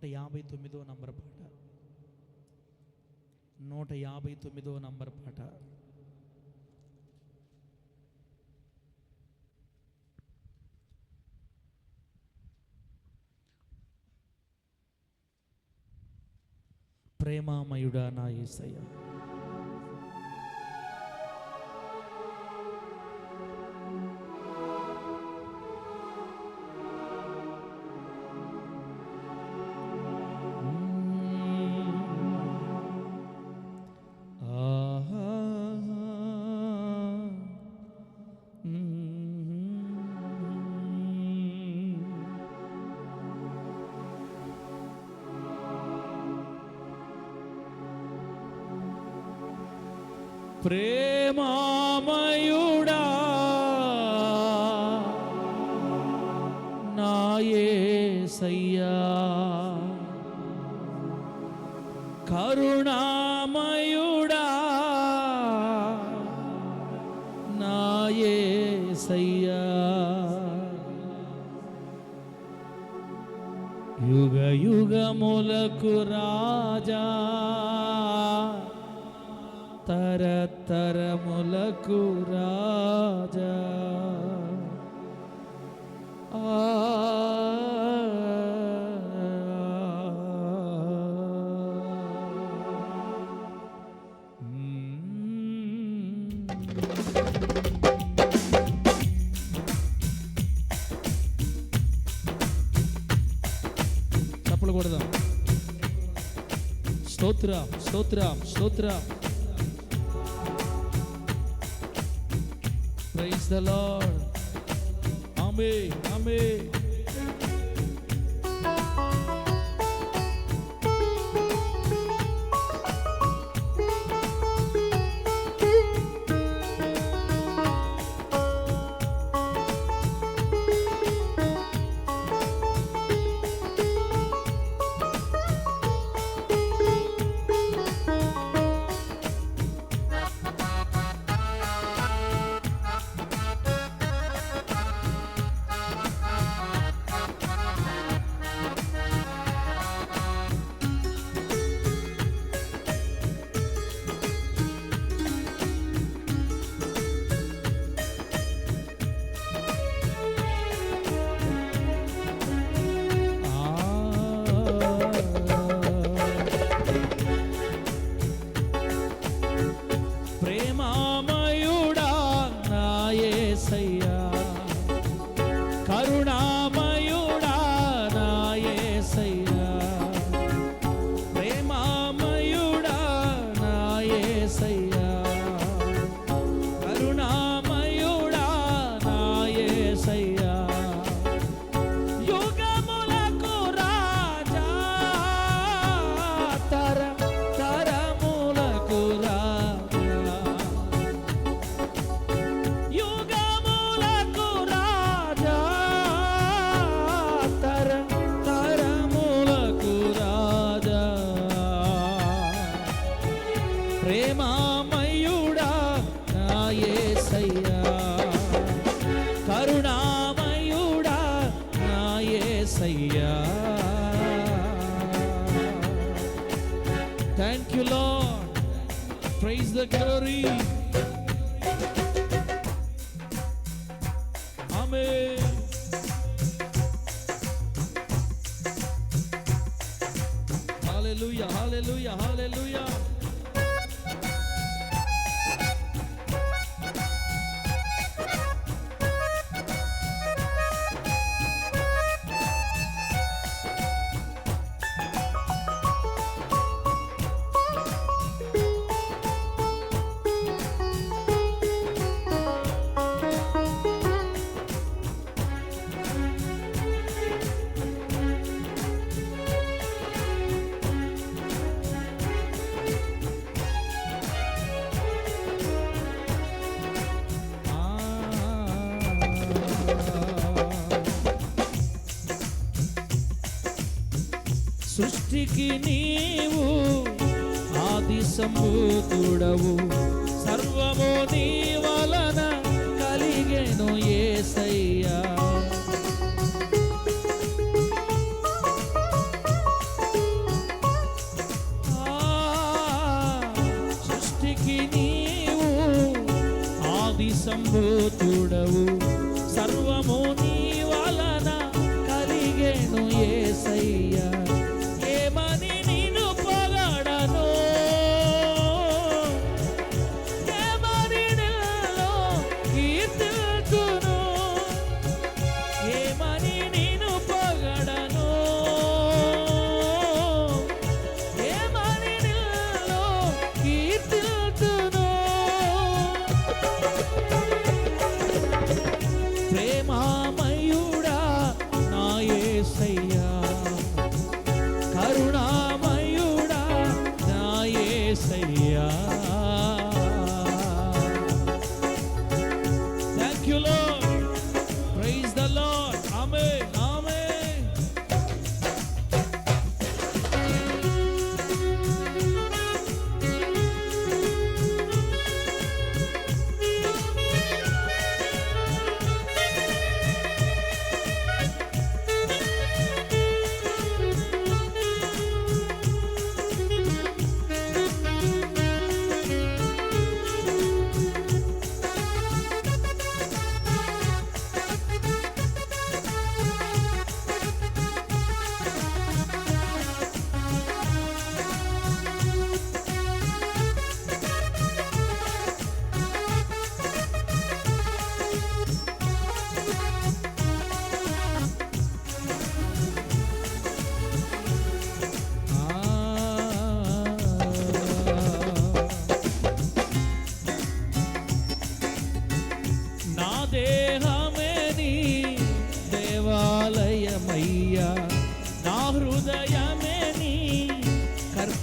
నూట యాభై తొమ్మిదో నంబర్ పాట. నూట యాభై తొమ్మిదో నంబర్ పాట. ప్రేమామయుడా నా యేసయ్య ప్రేమామయుడా. నాయసయ్యా కరుణామయుడా. నాయసయ్యా యుగ యుగములకు రా తరతరములకు రాజా. ఆ. చప్పలు కొడదాం. స్తోత్ర స్తోత్ర స్తోత్ర. the Lord. Amen. Amen. Praise the glory amen hallelujah hallelujah hallelujah సృష్టికి నీవు ఆది సంభూతుడవు సర్వము నీ వలన కలిగేను ఏసయ్యా. సృష్టికి నీవు ఆది సంభూ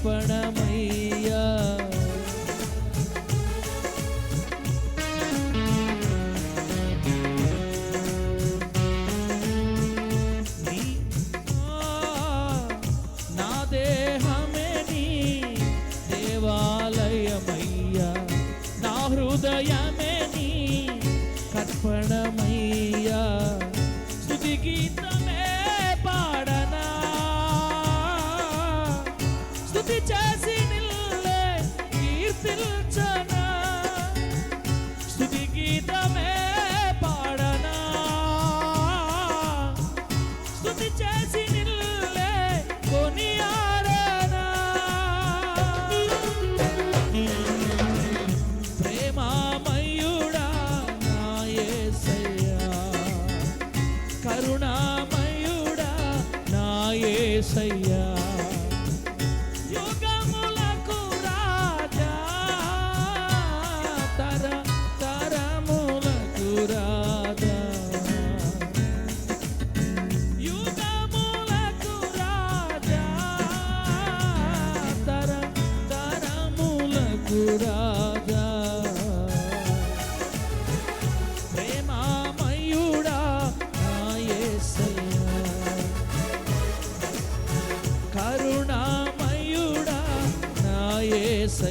பட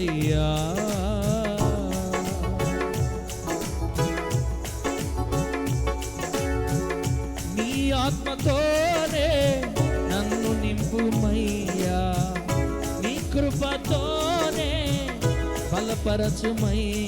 యేసయ్యా నీ ఆత్మతోనే నన్ను నింపుమయ్యా. నీ కృపతోనే బలపరచుమయ్యా.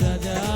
রাজা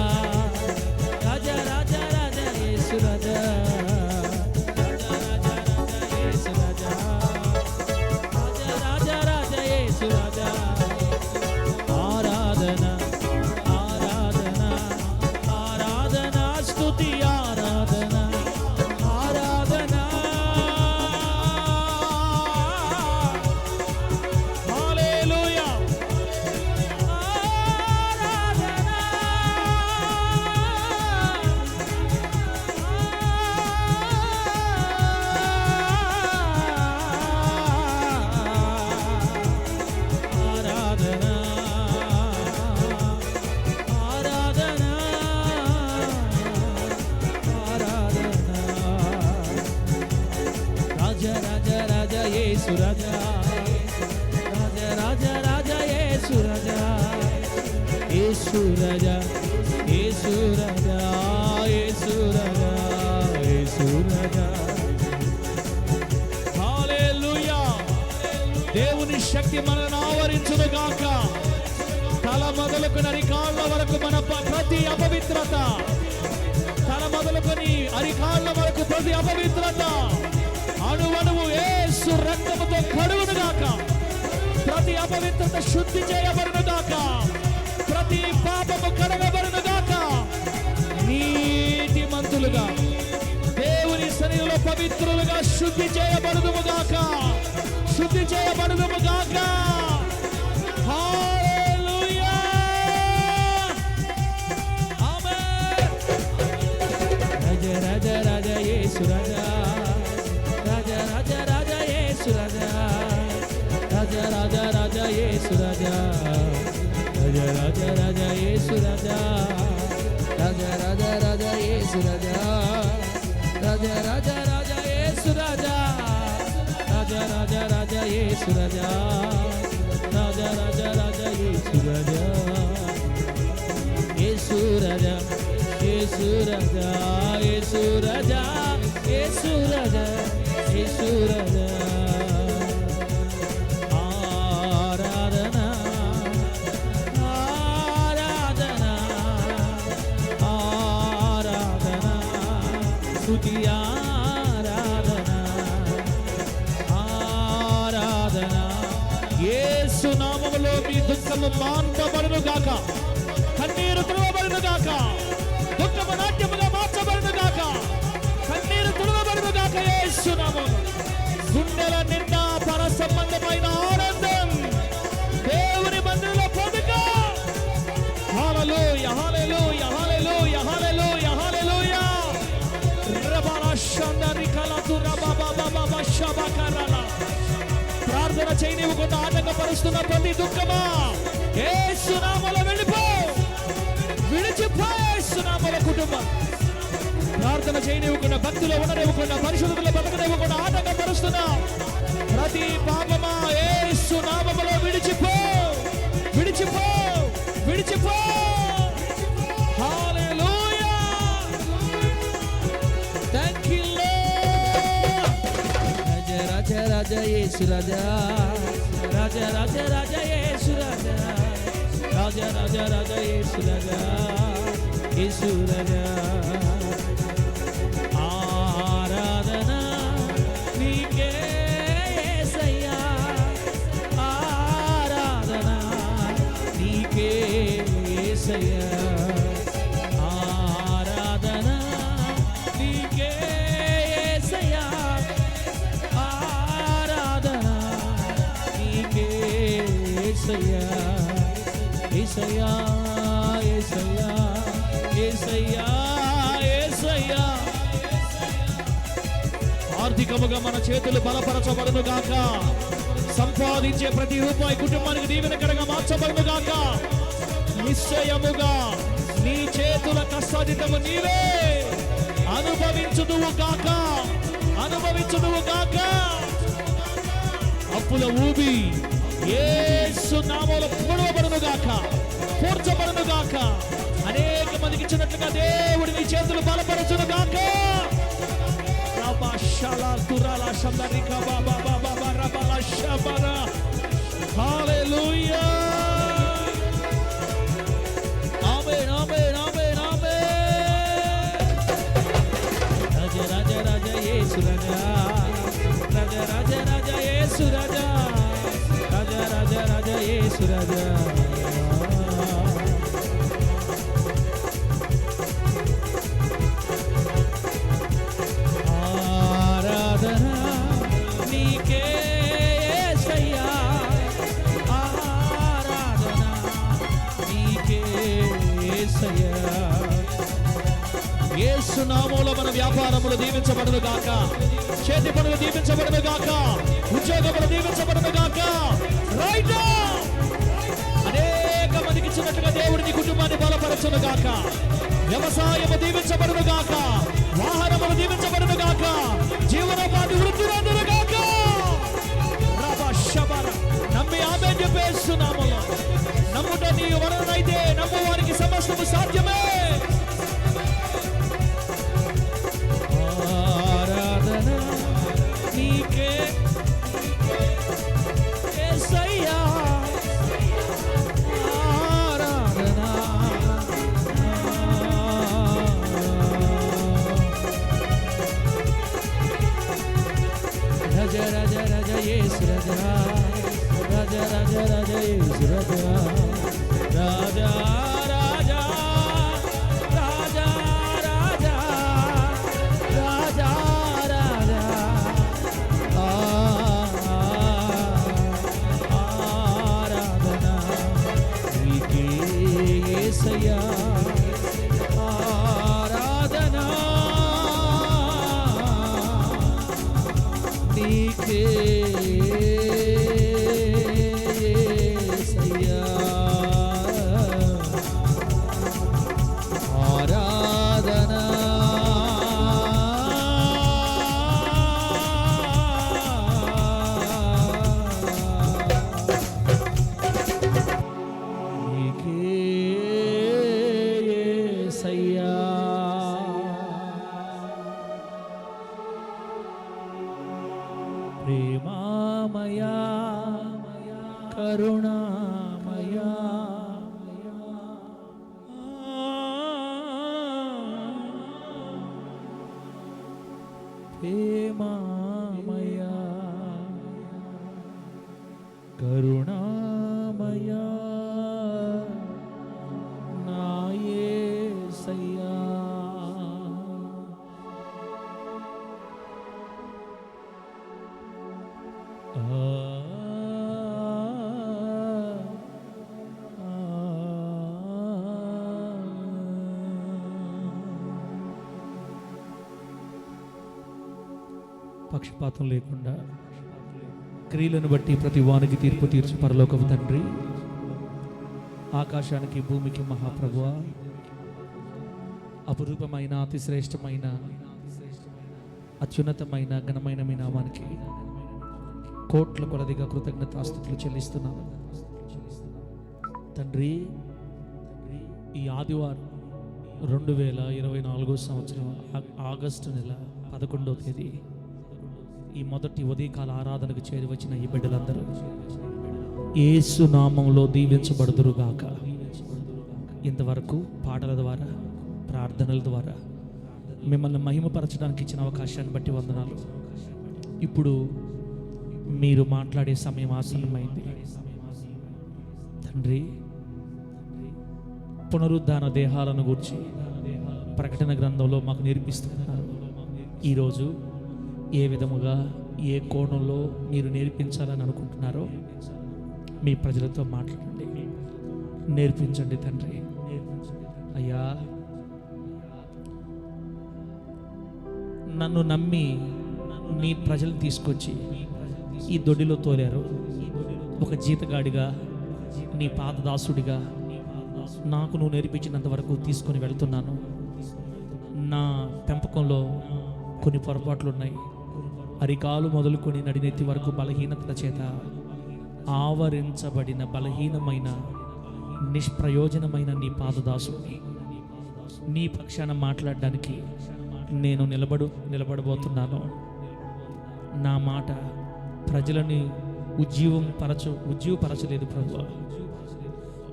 యేసు రాజా. రాజ రాజా రాజా యేసు రాజా. యేసు రాజా యేసు రాజా యేసు రాజా యేసు రాజా. హల్లెలూయా. దేవుని శక్తి మనల్ని ఆవరించును గాక. తల మొదలుకొని అరికాళ్ళ వరకు మన ప- ప్రతి అపవిత్రత. తల మొదలుకొని అరికాళ్ళ వరకు ప్రతి అపవిత్రత. అణువణువు ఏసు రక్తముతో కడువును గాక. ప్రతి అపవిత్రత శుద్ధి చేయబడును గాక. ప్రతి పాపము కడగబడును గాక. నీటి మంతులుగా దేవుని శరీరంలో పవిత్రులుగా శుద్ధి చేయబడుదుము గాక. శుద్ధి చేయబడుదుము గాక. హా राजा राजा राजा ये येसु राजा राजा राजा राजा येसु राजा राजा राजा राजा येसु राजा राजा राजा राजा येसु राजा राजा राजा राजा येसु राजा येसु राजा येसु राजा येसु राजा येसु राजा येसु राजा దుఃఖము మాన్పబడును గాక. కన్నీరు తుడవబడును గాక. దుఃఖము నాట్యముగా మార్చబడును గాక. కన్నీరు తుడవబడును గాక యేసు గుండెల నిండా పర సంబంధమైన ఆనందం దేవుని మందిరంలో పొందుక. హాలలు హల్లెలూయా హల్లెలూయా హల్లెలూయా హల్లెలూయా రబల షందరి కలతు రబబబబ షబకరల ప్రార్థన చేయనివ్వకుండా ఆటంకపరుస్తున్న ప్రతి దుఃఖమా? ఏసునామలో వెళ్ళిపో. విడిచిపో ఏసునామల కుటుంబం. ప్రార్థన చేయనివ్వకుండా భక్తిలో ఉండనివ్వకుండా పరిశుద్ధులు బతకనివ్వకుండా ఆటంకపరుస్తున్నా ప్రతి పాపమా? ఏసునామములో విడిచిపో. విడిచిపో. విడిచిపో. రాజా రాజా యేసు రాజా. రాజా రాజా రాజా యేసు రాజా. రాజా రాజా రాజా యేసు రాజా. యేసు రాజా. ఆరాధన నీకే యేసయ్యా ఆరాధన నీకే యేసయ్యా యేసయ్యా ఆర్థికముగా మన చేతులు బలపరచబడును గాక. సంపాదించే ప్రతి రూపాయి కుటుంబానికి దీవెనకరంగా మార్చబడును గాక. నిశ్చయముగా నీ చేతుల కష్టాదితము నీవే అనుభవించుదువు గాక. అనుభవించుదువు గాక. అప్పుల ఊబి యేసు నామములో పొడవబడును గాక పూర్చబడును గాక. అనేక మందికి ఇచ్చినట్లుగా దేవుడి నీ చేతులు బలపరచును గాక. రబా షలా తురాల షందరిక బాబా బాబా బాబా రబల షబర. హల్లెలూయా. ఆమేన్ ఆమేన్ ఆమేన్ ఆమేన్. రాజా యేసు రాజా యేసు రాజా. Suraja. हे मामया करुणामया। పక్షపాతం లేకుండా క్రియలను బట్టి ప్రతి వానికి తీర్పు తీర్చు పరలోకపు తండ్రి. ఆకాశానికి భూమికి మహాప్రభు అపురూపమైన అతిశ్రేష్టమైన అత్యున్నతమైన ఘనమైన మీ నామానికి కోట్ల కొలదిగా కృతజ్ఞతాస్థుతులు చెల్లిస్తున్నాను. తండ్రి ఈ ఆదివారం రెండు వేల ఇరవై నాలుగో సంవత్సరం ఆ- ఆగస్టు నెల పదకొండవ తేదీ ఈ మొదటి ఉదయకాల ఆరాధనకు చేరి వచ్చిన ఈ బిడ్డలందరూ ఏసు నామంలో దీవించబడుదురుగాక ఇంతవరకు పాటల ద్వారా ప్రార్థనల ద్వారా మిమ్మల్ని మహిమపరచడానికి ఇచ్చిన అవకాశాన్ని బట్టి వందనాలు. ఇప్పుడు మీరు మాట్లాడే సమయం ఆసన్నమైంది. తండ్రి పునరుద్ధాన దేహాలను గురించి ప్రకటన గ్రంథంలో మాకు నేర్పిస్తున్నారు. ఈరోజు ఏ విధముగా ఏ కోణంలో మీరు నేర్పించాలని అనుకుంటున్నారో మీ ప్రజలతో మాట్లాడండి. నేర్పించండి తండ్రి. అయ్యా నన్ను నమ్మి నీ ప్రజలు తీసుకొచ్చి ఈ దొడ్డిలో తోలారు. ఒక జీతగాడిగా నీ పాదదాసుడిగా నాకు నువ్వు నేర్పించినంత వరకు తీసుకొని వెళ్తున్నాను. నా పెంపకంలో కొన్ని పొరపాట్లు ఉన్నాయి. అరికాలు మొదలుకొని నడినెత్తి వరకు బలహీనతల చేత ఆవరించబడిన బలహీనమైన నిష్ప్రయోజనమైన నీ పాదదాసుని నీ పక్షాన మాట్లాడడానికి నేను నిలబడు నిలబడబోతున్నాను. నా మాట ప్రజలని ఉజ్జీవం పరచ ఉజ్జీవపరచలేదు ప్రభు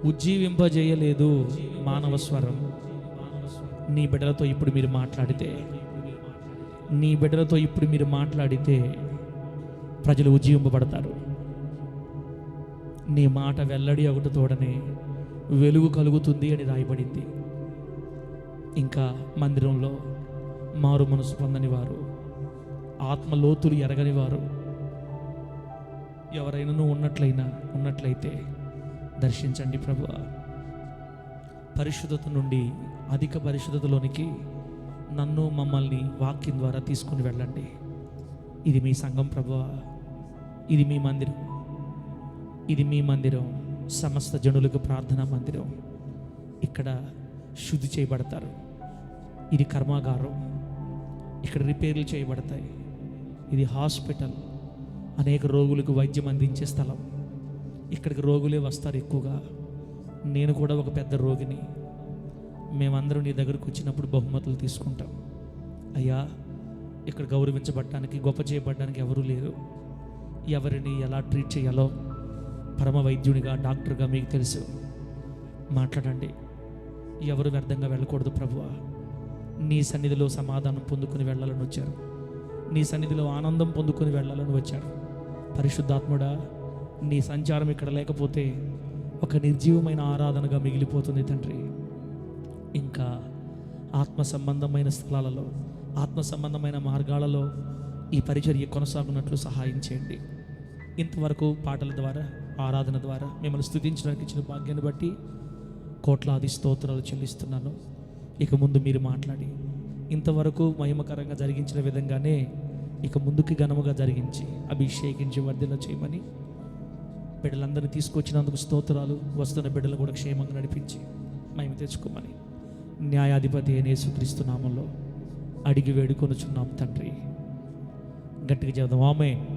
ఉజ్జీవింపజేయలేదు మానవ స్వరం. నీ బిడ్డలతో ఇప్పుడు మీరు మాట్లాడితే నీ బిడ్డలతో ఇప్పుడు మీరు మాట్లాడితే ప్రజలు ఉజ్జీవింపబడతారు. నీ మాట వెల్లడి ఒకటి తోడనే వెలుగు కలుగుతుంది అని రాయబడింది. ఇంకా మందిరంలో మారు మనసు పొందని వారు ఆత్మలోతులు ఎరగని వారు ఎవరైనా ఉన్నట్లయినా ఉన్నట్లయితే దర్శించండి ప్రభు పరిశుద్ధత నుండి అధిక పరిశుద్ధతలోనికి నన్ను మమ్మల్ని వాక్యం ద్వారా తీసుకుని వెళ్ళండి. ఇది మీ సంఘం ప్రభు. ఇది మీ మందిరం. ఇది మీ మందిరం. సమస్త జనులకు ప్రార్థనా మందిరం. ఇక్కడ శుద్ధి చేయబడతారు. ఇది కర్మాగారం. ఇక్కడ రిపేర్లు చేయబడతాయి. ఇది హాస్పిటల్. అనేక రోగులకు వైద్యం అందించే స్థలం. ఇక్కడికి రోగులే వస్తారు ఎక్కువగా. నేను కూడా ఒక పెద్ద రోగిని. మేమందరం నీ దగ్గరకు వచ్చినప్పుడు బహుమతులు తీసుకుంటాం. అయ్యా ఇక్కడ గౌరవించబడటానికి గొప్ప చేయబడడానికి ఎవరూ లేరు. ఎవరిని ఎలా ట్రీట్ చేయాలో పరమ వైద్యునిగా డాక్టర్గా మీకు తెలుసు. మాట్లాడండి. ఎవరు వ్యర్థంగా వెళ్ళకూడదు ప్రభువా. నీ సన్నిధిలో సమాధానం పొందుకుని వెళ్ళాలని వచ్చారు. నీ సన్నిధిలో ఆనందం పొందుకుని వెళ్ళాలని వచ్చారు. పరిశుద్ధాత్ముడా నీ సంచారం ఇక్కడ లేకపోతే ఒక నిర్జీవమైన ఆరాధనగా మిగిలిపోతుంది తండ్రి. ఇంకా ఆత్మ సంబంధమైన స్థలాలలో ఆత్మ సంబంధమైన మార్గాలలో ఈ పరిచర్య కొనసాగునట్లు సహాయం చేయండి. ఇంతవరకు పాటల ద్వారా ఆరాధన ద్వారా మిమ్మల్ని స్థుతించడానికి ఇచ్చిన భాగ్యాన్ని బట్టి కోట్లాది స్తోత్రాలు చెల్లిస్తున్నాను. ఇక ముందు మీరు మాట్లాడి ఇంతవరకు మహిమకరంగా జరిగించిన విధంగానే ఇక ముందుకి ఘనముగా జరిగించి అభిషేకించి వర్ధన చేయమని బిడ్డలందరినీ తీసుకొచ్చినందుకు స్తోత్రాలు వస్తున్న బిడ్డలు కూడా క్షేమంగా నడిపించి మేము తెచ్చుకోమని న్యాయాధిపతి అయిన యేసుక్రీస్తు నామంలో అడిగి వేడుకొనుచున్నాం తండ్రి. గట్టిగా చెబుదాం ఆమె